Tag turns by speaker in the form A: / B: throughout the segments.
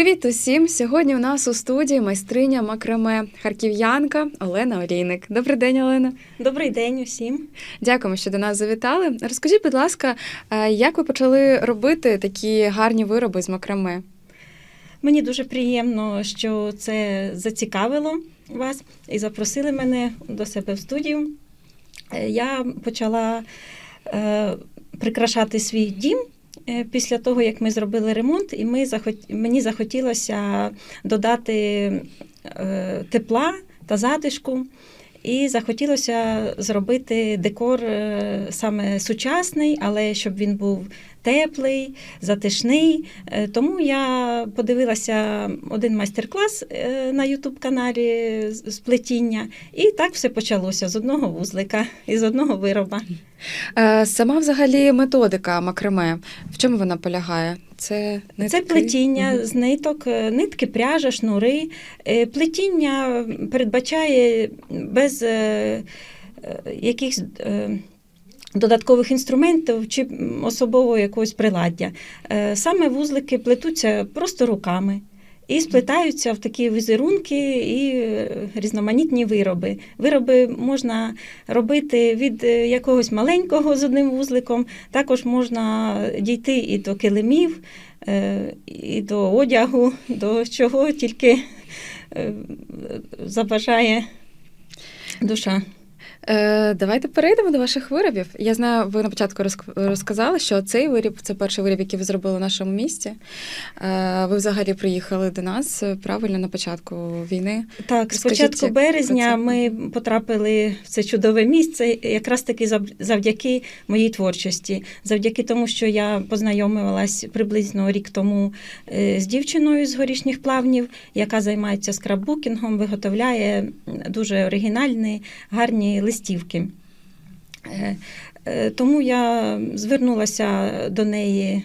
A: Привіт усім! Сьогодні у нас у студії майстриня макраме харків'янка Олена Олійник. Добрий день, Олена.
B: Добрий день усім.
A: Дякуємо, що до нас завітали. Розкажіть, будь ласка, е, як ви почали робити такі гарні вироби з макраме?
B: Мені дуже приємно, що це зацікавило вас і запросили мене до себе в студію. Е, Я почала е, прикрашати свій дім. Е, Після того, як ми зробили ремонт, і ми захот... мені захотілося додати е, тепла та затишку, і захотілося зробити декор е, саме сучасний, але щоб він був теплий, затишний. Е, Тому я подивилася один майстер-клас е, на Ютуб-каналі з плетіння, і так все почалося з одного вузлика і з одного вироба.
A: Е, Сама взагалі методика макраме. В чому вона полягає? Це,
B: Це
A: нитки?
B: плетіння
A: Мгм.
B: з ниток, нитки, пряжа, шнури. Плетіння передбачає без якихось додаткових інструментів чи особового якогось приладдя. Е, Саме вузлики плетуться просто руками. І сплетаються в такі візерунки і е, різноманітні вироби. Вироби можна робити від е, якогось маленького з одним вузликом, також можна дійти і до килимів, і до одягу, до чого тільки забажає душа.
A: Е, Давайте перейдемо до ваших виробів. Я знаю, ви на початку розк- розказали, що цей виріб це перший виріб, який ви зробили в нашому місті. Е, Ви взагалі приїхали до нас е, правильно на початку війни.
B: Так, з початку березня ми потрапили в це чудове місце, якраз таки завдяки моїй творчості, завдяки тому, що я познайомилась приблизно рік тому е, з дівчиною з горішніх плавнів, яка займається скраббукінгом, виготовляє дуже оригінальні, гарні листівки. Е, е, Тому я звернулася до неї,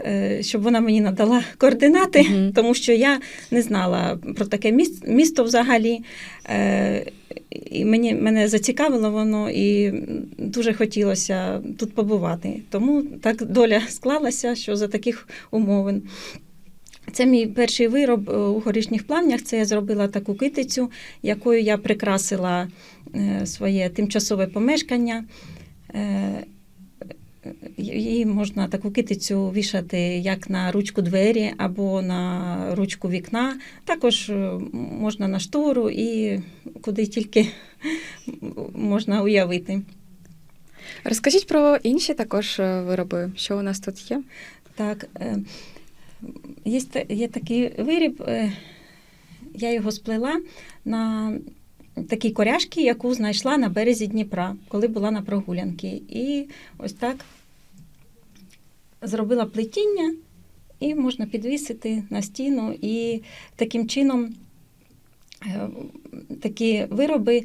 B: е, щоб вона мені надала координати,
A: Мгм.
B: тому що я не знала про таке міс- місто взагалі. І мені, мене зацікавило воно і дуже хотілося тут побувати. Тому так доля склалася, що за таких умовин. Це мій перший вироб е, у горішніх плавнях. Це я зробила таку китицю, якою я прикрасила е, своє тимчасове помешкання. Е, Її можна таку китицю вішати як на ручку двері або на ручку вікна. Також можна на штору і куди тільки можна уявити.
A: Розкажіть про інші також вироби, що у нас тут є.
B: Так, є, є такий виріб, е, я його сплела на такій коряшці, яку знайшла на березі Дніпра, коли була на прогулянці. І ось так зробила плетіння, і можна підвісити на стіну. І таким чином е, такі вироби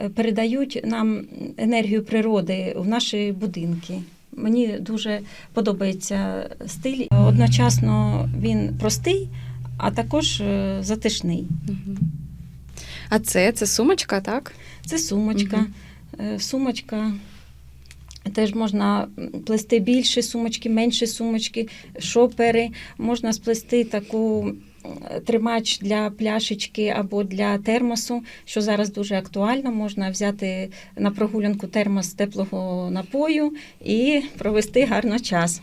B: е, передають нам енергію природи в наші будинки. Мені дуже подобається стиль. Одночасно він простий, а також е, затишний.
A: А це, це сумочка, так?
B: Це сумочка. Е, Сумочка. Теж можна плести більші сумочки, менші сумочки, шопери. Можна сплести таку тримач для пляшечки або для термосу, що зараз дуже актуально. Можна взяти на прогулянку термос теплого напою і провести гарно час.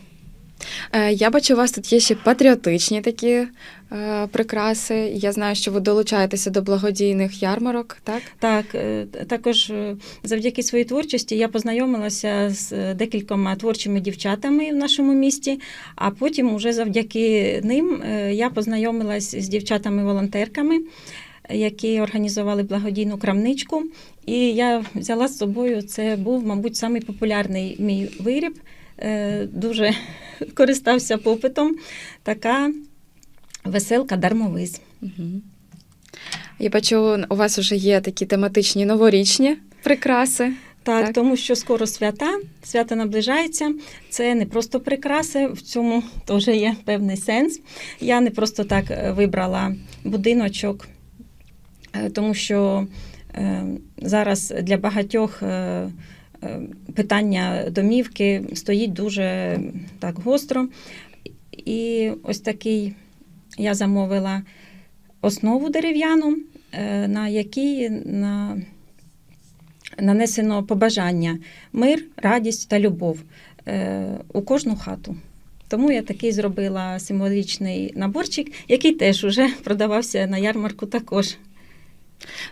A: Е, Я бачу, у вас тут є ще патріотичні такі е, прикраси. Я знаю, що ви долучаєтеся до благодійних ярмарок, так?
B: Так, е, також завдяки своїй творчості я познайомилася з декількома творчими дівчатами в нашому місті, а потім, уже завдяки ним, я познайомилась з дівчатами-волонтерками, які організували благодійну крамничку. І я взяла з собою, це був, мабуть, самий популярний мій виріб, дуже користався попитом. Така веселка дармовиз.
A: Я бачу, у вас вже є такі тематичні новорічні прикраси.
B: Так,
A: Так.
B: тому що скоро свята, свята наближаються. Це не просто прикраси, в цьому теж є певний сенс. Я не просто так е, вибрала будиночок, е, тому що е, зараз для багатьох е, е, питання домівки стоїть дуже так гостро. І ось такий я замовила основу дерев'яну, е, на якій на, нанесено побажання мир, радість та любов е, у кожну хату. Тому я такий зробила символічний наборчик, який теж уже продавався на ярмарку також.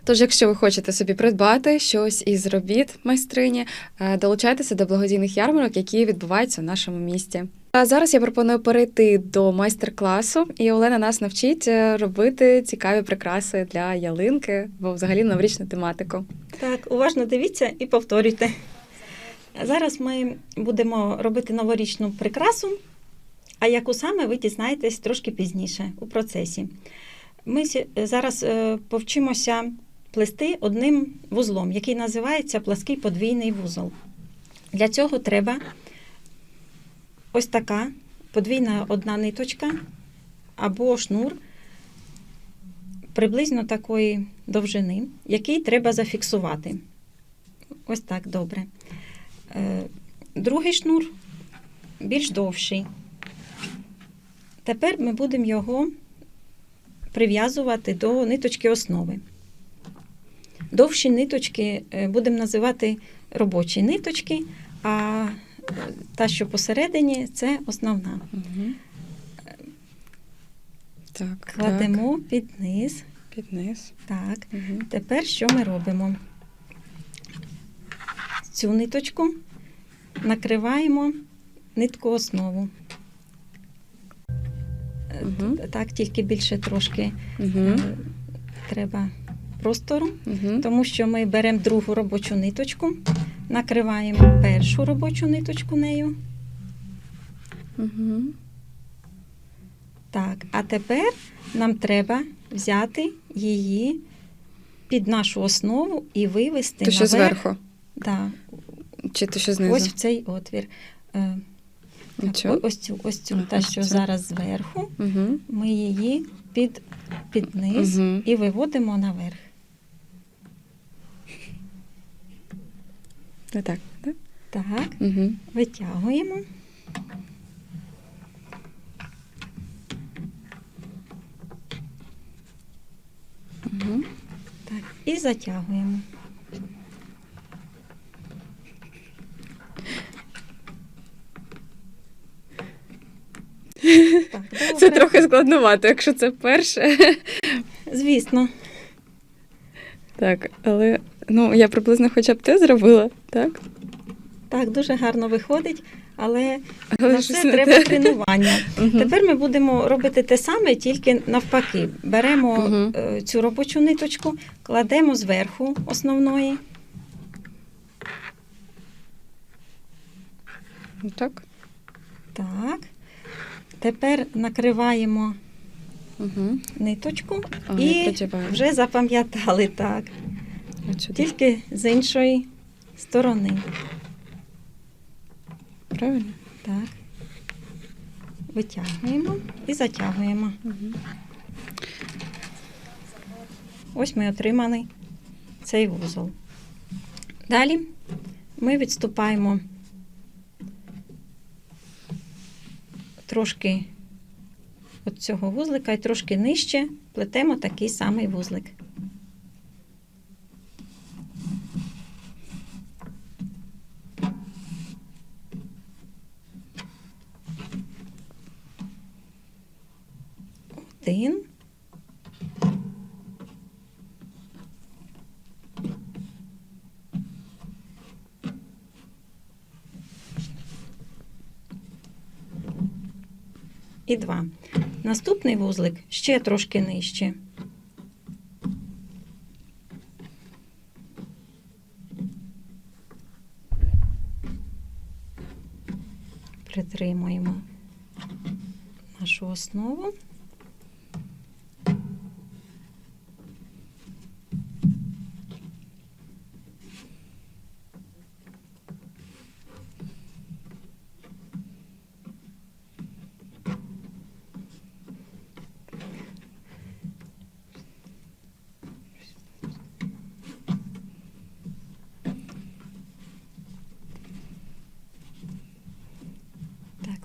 A: Тож, якщо ви хочете собі придбати щось із робіт майстрині, е, долучайтеся до благодійних ярмарок, які відбуваються в нашому місті. А зараз я пропоную перейти до майстер-класу, і Олена нас навчить е, робити цікаві прикраси для ялинки, бо взагалі новорічну тематику.
B: Так, уважно дивіться і повторюйте. Зараз ми будемо робити новорічну прикрасу, а яку саме ви дізнаєтесь трошки пізніше у процесі. Ми зараз е, повчимося плести одним вузлом, який називається плаский подвійний вузол. Для цього треба ось така подвійна одна ниточка або шнур приблизно такої довжини, який треба зафіксувати. Ось так добре. Е, Другий шнур більш довший. Тепер ми будемо його прив'язувати до ниточки основи. Довші ниточки е, будемо називати робочі ниточки, а е, та, що посередині, це основна.
A: Угу. Так,
B: Кладемо під низ.
A: так, під низ.
B: Так.
A: Угу.
B: Тепер що ми робимо? Цю ниточку накриваємо нитку основу. Е,
A: Мгм.
B: Так, тільки більше трошки
A: Угу.
B: е, треба простору,
A: Угу.
B: тому що ми беремо другу робочу ниточку, накриваємо першу робочу ниточку нею.
A: Угу.
B: Так, а тепер нам треба взяти її під нашу основу і вивести
A: То що
B: наверх.
A: зверху?
B: Да,
A: Чи то що знизу?
B: ось в цей отвір.
A: Нічого.
B: ось цю, ось цю, та, що
A: цю.
B: зараз зверху,
A: Угу.
B: ми її під, під низ
A: Мгм.
B: і виводимо наверх.
A: Так, так?
B: Так,
A: Угу.
B: витягуємо.
A: Угу.
B: Так, і затягуємо. Так,
A: Це трохи складновато, якщо це перше.
B: Звісно.
A: Так, але ну я приблизно хоча б те зробила, так?
B: Так, дуже гарно виходить, але
A: Але
B: на це треба
A: те.
B: тренування.
A: Мгм.
B: Тепер ми будемо робити те саме, тільки навпаки. Беремо е, цю робочу ниточку, кладемо зверху основної.
A: Так.
B: Так. Тепер накриваємо
A: Угу.
B: ниточку
A: А,
B: і вже запам'ятали так.
A: От.
B: Тільки з іншої сторони.
A: Правильно?
B: Так. Витягуємо і затягуємо.
A: Угу.
B: Ось ми отримали цей вузол. Далі ми відступаємо трошки от цього вузлика і трошки нижче плетемо такий самий вузлик. Один. І два. Наступний вузлик ще трошки нижче. Притримуємо нашу основу.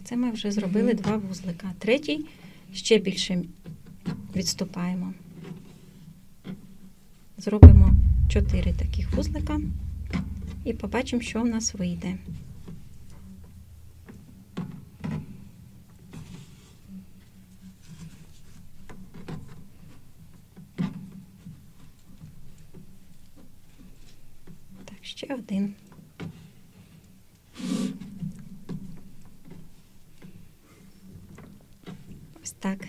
B: Це ми вже зробили два вузлика. Третій ще більше відступаємо. Зробимо 4 таких вузлика і побачимо, що в нас вийде. Так, ще один. Ось так.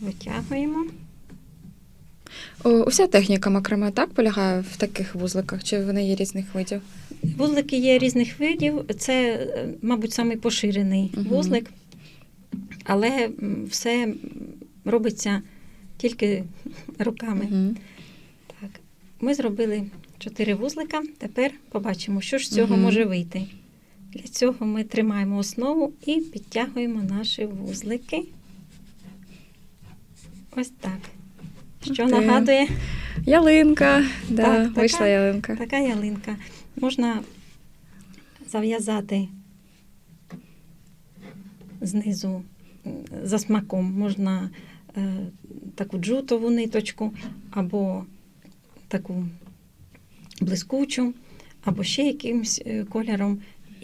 B: Витягуємо.
A: О, Уся техніка макраме так полягає в таких вузликах, чи вони є різних видів?
B: Вузлики є різних видів. Це, е, мабуть, самий поширений
A: Мгм.
B: вузлик, але все робиться тільки руками.
A: Мгм.
B: Так, ми зробили чотири вузлика. Тепер побачимо, що ж з цього
A: Мгм.
B: може вийти. Для цього ми тримаємо основу і підтягуємо наші вузлики. Ось так. Що
A: ти.
B: нагадує
A: Ялинка, да,
B: Так, така-
A: вийшла ялинка.
B: така ялинка. Можна зав'язати знизу за смаком. Можна е, таку джутову ниточку, або таку блискучу, або ще якимось е, кольором.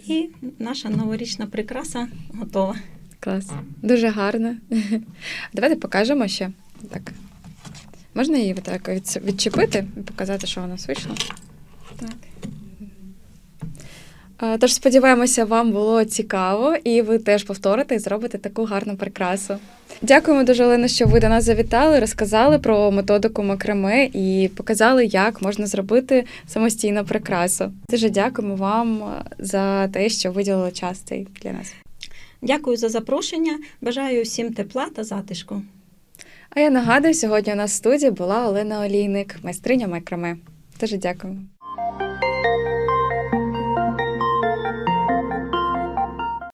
B: І наша новорічна прикраса готова.
A: Клас. Дуже гарно. Давайте покажемо ще. Так. Можна її так відчепити і показати, що у нас?
B: Так.
A: А, Тож сподіваємося, вам було цікаво, і ви теж повторите і зробите таку гарну прикрасу. Дякуємо дуже, Олено, що ви до нас завітали, розказали про методику макраме і показали, як можна зробити самостійно прикрасу. Дуже дякуємо вам е, за те, що виділили час цей для нас.
B: Дякую за запрошення. Бажаю всім тепла та затишку.
A: А я нагадую, сьогодні у нас в студії була Олена Олійник, майстриня макраме. Дуже дякуємо.